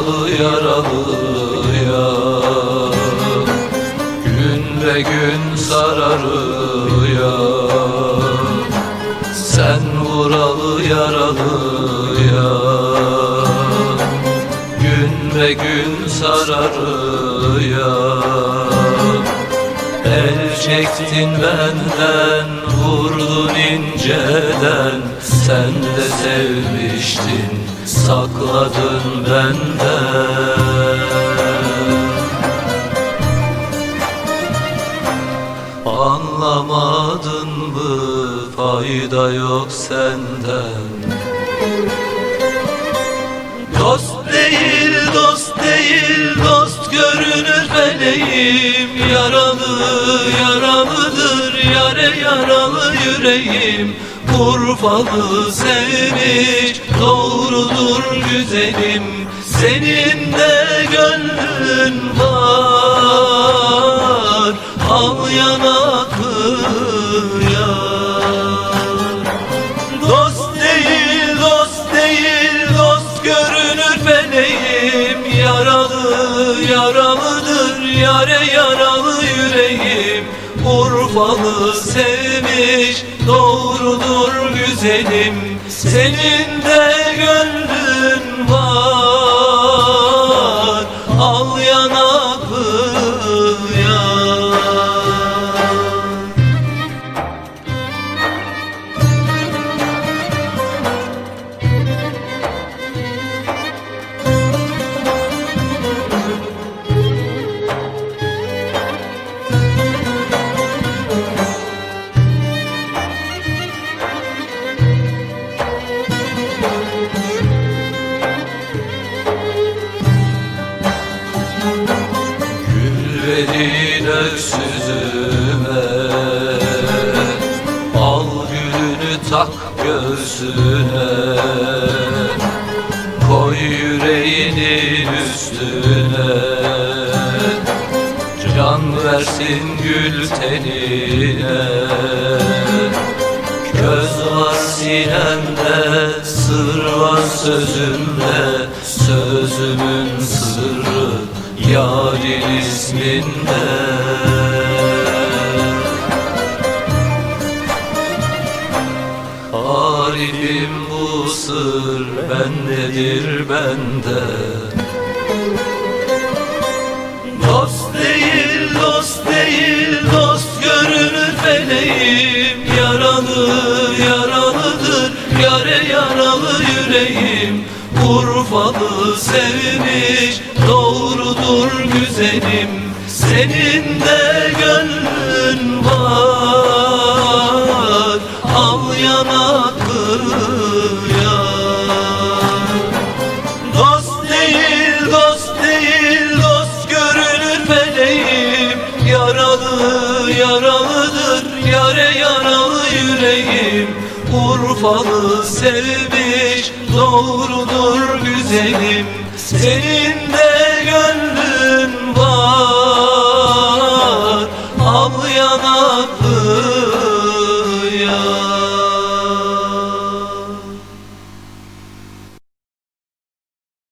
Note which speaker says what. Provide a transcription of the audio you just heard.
Speaker 1: yaralı yaralı yar. Gün ve gün sararıyor Sen vuralı yaralı yar. Gün ve gün sararıyor El çektin benden vurdun inceden. Sen de sevmiştin sakladın benden. Anlamadın mı fayda yok senden? Dost değil, dost değil, feleğim Yaralı, yaralıdır, yare yaralı yüreğim. Urfalı sevmiş, doğrudur güzelim Senin de gönlün var, al yanaklıya Dost değil, dost değil, dost görünür feleğim yare yaralı yüreğim Urfalı sevmiş, doğrudur güzelim. Senin de gönlün var, al yanaklıya tak göğsüne Koy yüreğinin üstüne. Can versin gül tenine. Göz var sinemde, sır var sözümde. Sözümün sırrı yarın isminde Arifim bu sır bendedir bende. Dost değil, dost değil, dost görünür feleğim. Yaralı, yaralıdır, yare yaralı yüreğim. Urfalı sevmiş, doğrudur güzelim. Senin de gönlün var, al yanaklıya Vefalı sevmiş doğrudur güzelim. Senin de gönlün var Al yanaklı yar.